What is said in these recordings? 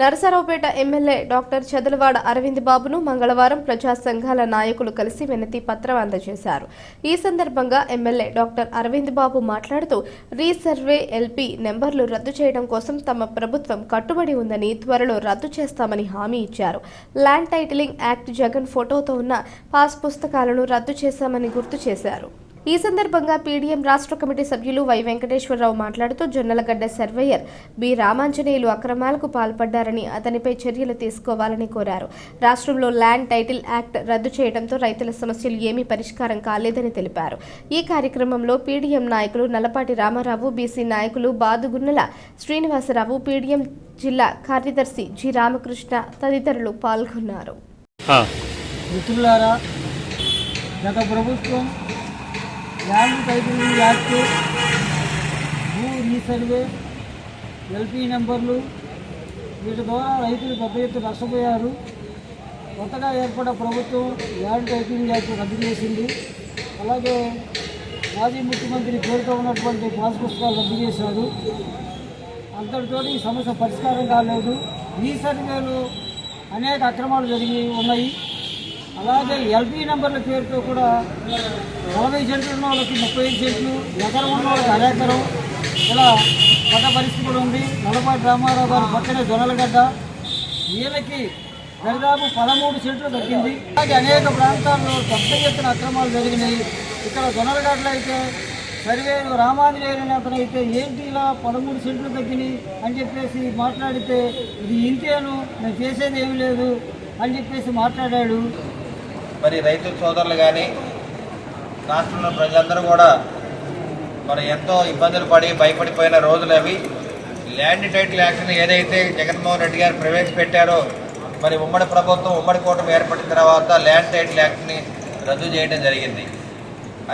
Narasaraopet MLA doctor Chadalavada Aravind బాబును మంగళవారం ప్రజా సంఘాల నాయకులు కలిసి వినతి పత్రం అందజేశారు. ఈ సందర్భంగా ఎమ్మెల్యే డాక్టర్ అరవింద్ బాబు మాట్లాడుతూ రీసర్వే ఎల్పీ నెంబర్లు రద్దు చేయడం కోసం తమ ప్రభుత్వం కట్టుబడి ఉందని త్వరలో రద్దు చేస్తామని హామీ ఇచ్చారు. ల్యాండ్ టైటిలింగ్ యాక్ట్ జగన్ ఫోటోతో ఉన్న పాస్ పుస్తకాలను రద్దు చేశామని గుర్తు చేశారు. ఈ సందర్భంగా పీడీఎం రాష్ట్ర కమిటీ సభ్యులు వై వెంకటేశ్వరరావు మాట్లాడుతూ జొన్నలగడ్డ సర్వేయర్ బి రామాంజనేయులు అక్రమాలకు పాల్పడ్డారని అతనిపై చర్యలు తీసుకోవాలని కోరారు. రాష్ట్రంలో ల్యాండ్ టైటిల్ యాక్ట్ రద్దు చేయడంతో రైతుల సమస్యలు ఏమీ పరిష్కారం కాలేదని తెలిపారు. ఈ కార్యక్రమంలో పీడీఎం నాయకులు నల్లపాటి రామారావు బీసీ నాయకులు బాదుగున్నెల శ్రీనివాసరావు పీడీఎం జిల్లా కార్యదర్శి జి రామకృష్ణ తదితరులు పాల్గొన్నారు. ఆ, మిత్రులారా గత ప్రభుత్వం ల్యాండ్ టైటిలింగ్ యాక్ట్ భూ రీసర్వే ఎల్పీ నెంబర్లు వీటి ద్వారా రైతులు పెద్ద ఎత్తు నష్టపోయారు. కొత్తగా ఏర్పడ్డ ప్రభుత్వం ల్యాండ్ టైటిలింగ్ యాక్ట్ రద్దు చేసింది. అలాగే మాజీ ముఖ్యమంత్రి పేరుతో ఉన్నటువంటి పాస్ పుస్తకాలు రద్దు చేశారు. అంతటితో ఈ సమస్య పరిష్కారం కాలేదు. ఈ సర్వేలు అనేక అక్రమాలు జరిగి ఉన్నాయి. అలాగే ఎల్పీ నెంబర్ల పేరుతో కూడా నలభై సెంట్లు ఉన్న వాళ్ళకి ముప్పై ఐదు సెంట్లు ఎకరం ఉన్న వాళ్ళకి అరెకరం ఇలా పడ్డ పరిస్థితి కూడా ఉంది. నలపాటి రామారావు గారు పక్కనే జొన్నలగడ్డ. వీళ్ళకి దరిదాపు పదమూడు సెంట్లు తగ్గింది. అలాగే అనేక ప్రాంతాల్లో పెద్ద ఎత్తున అక్రమాలు జరిగినాయి. ఇక్కడ జొన్నలగడ్డలు అయితే సరివేరు రామాంజనేయులు అతను అయితే ఏంటి ఇలా పదమూడు సెంట్లు తగ్గినాయి అని చెప్పేసి మాట్లాడితే ఇది ఇంతేను నేను చేసేది ఏమీ లేదు అని చెప్పేసి మాట్లాడాడు. మరి రైతు సోదరులు కానీ రాష్ట్రంలో ప్రజలందరూ కూడా మరి ఎంతో ఇబ్బందులు పడి భయపడిపోయిన రోజులు అవి. ల్యాండ్ టైటిల్ యాక్ట్ని ఏదైతే జగన్మోహన్ రెడ్డి గారు ప్రవేశపెట్టారో మరి ఉమ్మడి ప్రభుత్వం ఉమ్మడి కూటమి ఏర్పడిన తర్వాత ల్యాండ్ టైటిల్ యాక్ట్ని రద్దు చేయడం జరిగింది.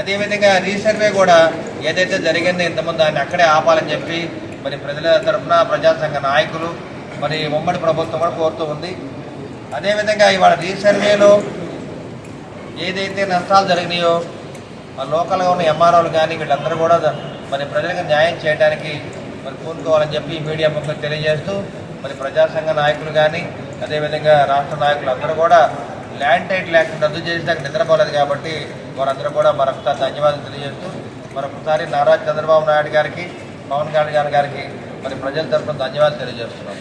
అదేవిధంగా రీసర్వే కూడా ఏదైతే జరిగిందో ఇంతకుముందు దాన్ని అక్కడే ఆపాలని చెప్పి మరి ప్రజల తరఫున ప్రజాసంఘ నాయకులు మరి ఉమ్మడి ప్రభుత్వం కూడా కోరుతూ ఉంది. అదేవిధంగా ఇవాళ రీసర్వేలో ఏదైతే నష్టాలు జరిగినాయో మన లోకల్గా ఉన్న ఎంఆర్ఓలు కానీ వీళ్ళందరూ కూడా మరి ప్రజలకు న్యాయం చేయడానికి మరి పూనుకోవాలని చెప్పి మీడియా ముఖం తెలియజేస్తూ మరి ప్రజాసంఘ నాయకులు కానీ అదేవిధంగా రాష్ట్ర నాయకులు అందరూ కూడా ల్యాండ్ టైటిల్ యాక్ట్ రద్దు చేసేదానికి నిద్రపోలేదు కాబట్టి వారందరూ కూడా మరొకసారి ధన్యవాదాలు తెలియజేస్తూ మరొకసారి నారా చంద్రబాబు నాయుడు గారికి పవన్ కళ్యాణ్ గారికి మరి ప్రజల తరఫున ధన్యవాదాలు తెలియజేస్తున్నాం